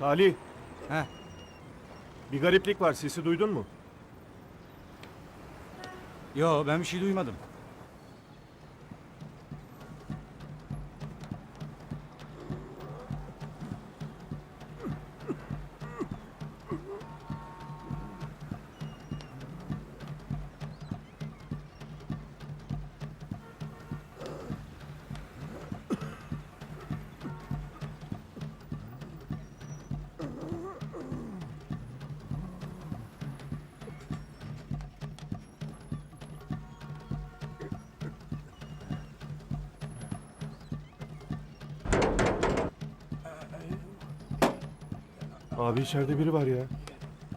Salih, Heh. bir gariplik var. Sesi duydun mu? Yo ben bir şey duymadım. Abi içeride biri var ya.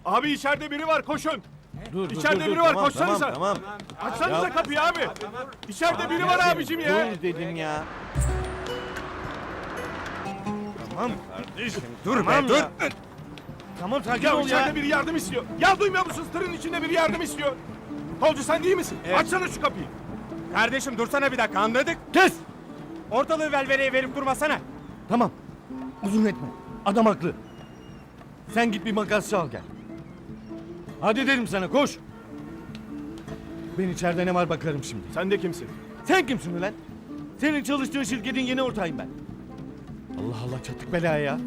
Abi içeride biri var koşun. Dur, İçeride biri var, koşsanıza. Tamam, Açsanıza kapıyı abi. İçeride biri var abicim ya. Dur dedim ya. Tamam kardeşim. Dur Tamam be dur. ya. Tamam sakin Ya ol içeride ya. biri yardım istiyor. Ya duymuyor musunuz? Tırın içinde biri yardım istiyor. Tolcu sen değil misin? Açsana şu kapıyı. Kardeşim dursana bir dakika anladık. Kes. Ortalığı velvereye verip durmasana. Tamam. Uzun etme. Adam haklı. Sen git bir makasçı al gel. Hadi dedim sana koş. Ben içeride ne var bakarım şimdi. Sen de kimsin? Sen kimsin ulan? Senin çalıştığın şirketin yeni ortağıyım ben. Allah Allah çattık belaya ya.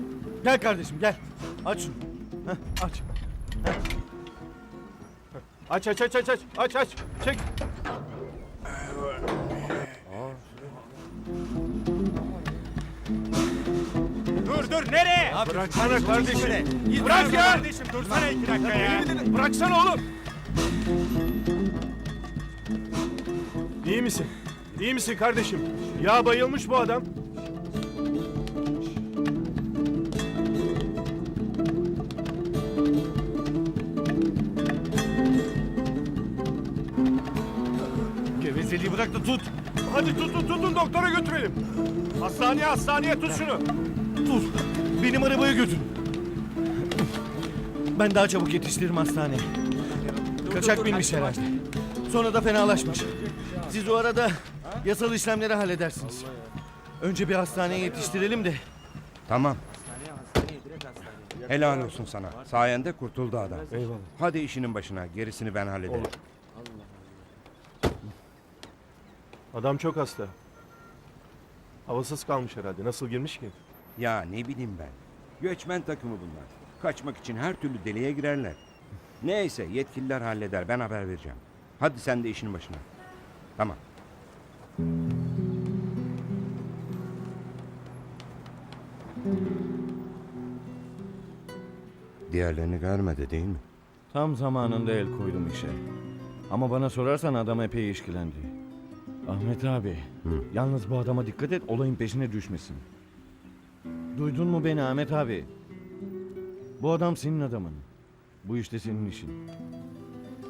Gel kardeşim gel. Aç şunu. Heh, aç. Aç aç aç aç aç aç aç. Çek. Dur nereye? Bıraksana kardeşim. Git Bırak ya. Kardeşim dursana iki dakika ya. Elimi. Bıraksana oğlum. İyi misin? İyi misin kardeşim? Ya bayılmış bu adam. Gevezeliği bırak da tut. Hadi tutun tutun doktora götürelim. Hastaneye hastaneye tut şunu. Dur. Benim arabaya götür. Ben daha çabuk yetiştiririm hastaneye. Kaçak binmiş herhalde. Sonra da fenalaşmış. Siz o arada yasal işlemleri halledersiniz. Önce bir hastaneye yetiştirelim de. Tamam. Helal olsun sana. Sayende kurtuldu adam. Eyvallah. Hadi işinin başına. Gerisini ben hallederim. Olur. Adam çok hasta. Havasız kalmış herhalde. Nasıl girmiş ki? Ya ne bileyim ben. Göçmen takımı bunlar. Kaçmak için her türlü deliğe girerler. Neyse yetkililer halleder. Ben haber vereceğim. Hadi sen de işinin başına. Tamam. Diğerlerini görmedi değil mi? Tam zamanında el koydum işe. Ama bana sorarsan adam epey işkilendi. Ahmet abi, yalnız bu adama dikkat et olayın peşine düşmesin. Duydun mu beni Ahmet abi? Bu adam senin adamın. Bu işte senin işin.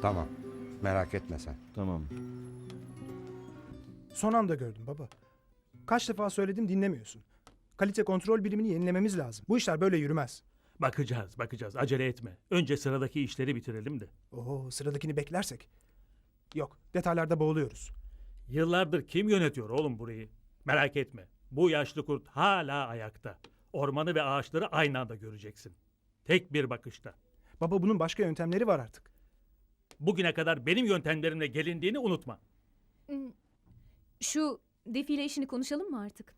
Tamam. Merak etme sen. Tamam. Son anda gördüm baba. Kaç defa söyledim dinlemiyorsun. Kalite kontrol birimini yenilememiz lazım. Bu işler böyle yürümez. Bakacağız, bakacağız. Acele etme. Önce sıradaki işleri bitirelim de. Oo sıradakini beklersek. Yok detaylarda boğuluyoruz. Yıllardır kim yönetiyor oğlum burayı? Merak etme. Bu yaşlı kurt hala ayakta. Ormanı ve ağaçları aynı anda göreceksin. Tek bir bakışta. Baba bunun başka yöntemleri var artık. Bugüne kadar benim yöntemlerimle gelindiğini unutma. Şu defile işini konuşalım mı artık?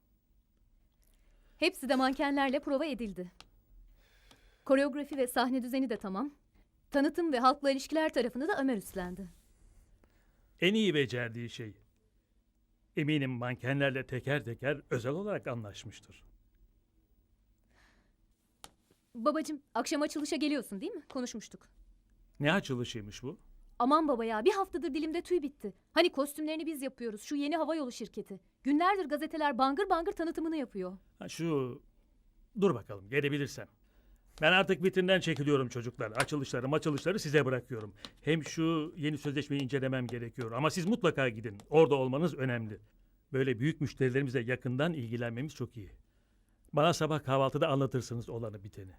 Hepsi de mankenlerle prova edildi. Koreografi ve sahne düzeni de tamam. Tanıtım ve halkla ilişkiler tarafını da Ömer üstlendi. En iyi becerdiği şey. Eminim mankenlerle teker teker özel olarak anlaşmıştır. Babacım akşam açılışa geliyorsun değil mi? Konuşmuştuk. Ne açılışıymış bu? Aman baba ya bir haftadır dilimde tüy bitti. Hani kostümlerini biz yapıyoruz şu yeni havayolu şirketi. Günlerdir gazeteler bangır bangır tanıtımını yapıyor. Ha şu... Dur bakalım gelebilirsem. Ben artık vitrinden çekiliyorum çocuklar. Açılışları maçılışları size bırakıyorum. Hem şu yeni sözleşmeyi incelemem gerekiyor. Ama siz mutlaka gidin. Orada olmanız önemli. Böyle büyük müşterilerimizle yakından ilgilenmemiz çok iyi. Bana sabah kahvaltıda anlatırsınız olanı biteni.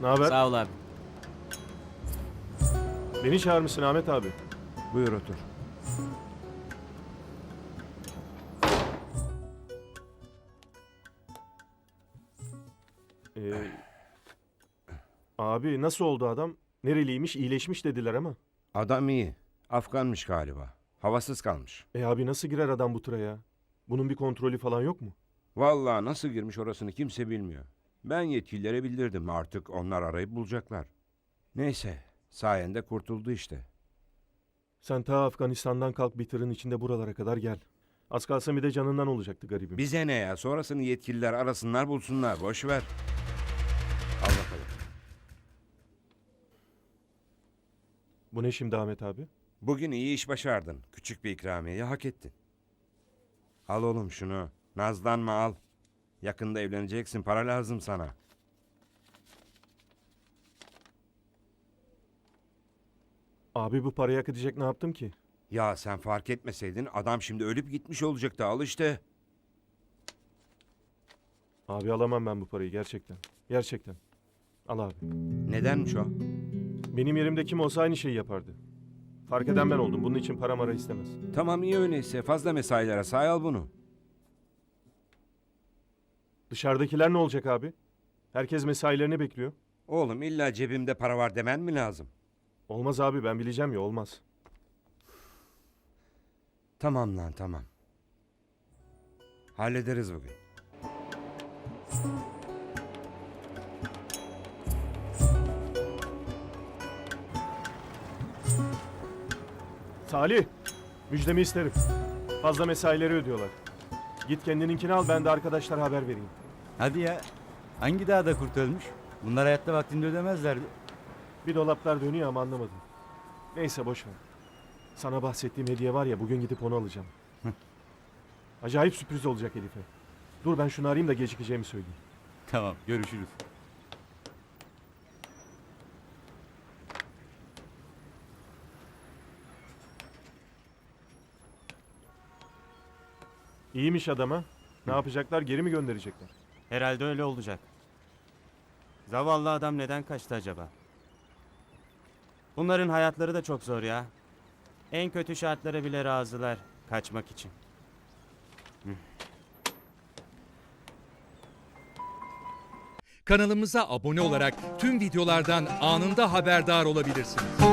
Ne haber? Sağ ol abi. Beni çağırmışsın Ahmet abi. Buyur otur. Abi nasıl oldu adam? Nereliymiş, iyileşmiş dediler ama. Adam iyi. Afganmış galiba. Havasız kalmış. E abi nasıl girer adam bu tıra ya? Bunun bir kontrolü falan yok mu? Vallahi nasıl girmiş orasını kimse bilmiyor. Ben yetkililere bildirdim. Artık onlar arayıp bulacaklar. Neyse. Sayende kurtuldu işte. Sen ta Afganistan'dan kalk bir tırın içinde buralara kadar gel. Az kalsın bir de canından olacaktı garibim. Bize ne ya? Sonrasını yetkililer arasınlar bulsunlar. Boş ver. Bu ne şimdi Ahmet abi? Bugün iyi iş başardın. Küçük bir ikramiyeyi hak ettin. Al oğlum şunu. Nazlanma al. Yakında evleneceksin. Para lazım sana. Abi bu parayı hak edecek ne yaptım ki? Ya sen fark etmeseydin adam şimdi ölüp gitmiş olacaktı. Al işte. Abi alamam ben bu parayı gerçekten. Gerçekten. Al abi. Nedenmiş o? Benim yerimde kim olsa aynı şeyi yapardı. Fark eden ben oldum. Bunun için para mara istemez. Tamam iyi öyleyse. Fazla mesailere say al bunu. Dışarıdakiler ne olacak abi? Herkes mesailerini bekliyor. Oğlum illa cebimde para var demen mi lazım? Olmaz abi ben bileceğim ya olmaz. Tamam lan tamam. Hallederiz bugün. Salih, müjdemi isterim. Fazla mesaileri ödüyorlar. Git kendininkini al ben de arkadaşlara haber vereyim. Hadi ya. Hangi dağda kurt ölmüş? Bunlar hayatta vaktinde ödemezlerdi. Bir dolaplar dönüyor ama anlamadım. Neyse boş ver. Sana bahsettiğim hediye var ya bugün gidip onu alacağım. Acayip sürpriz olacak Elif'e. Dur ben şunu arayayım da gecikeceğimi söyleyeyim. Tamam görüşürüz. İyiymiş adama. Ne yapacaklar geri mi gönderecekler? Herhalde öyle olacak. Zavallı adam neden kaçtı acaba? Bunların hayatları da çok zor ya. En kötü şartlara bile razılar kaçmak için. Kanalımıza abone olarak tüm videolardan anında haberdar olabilirsiniz.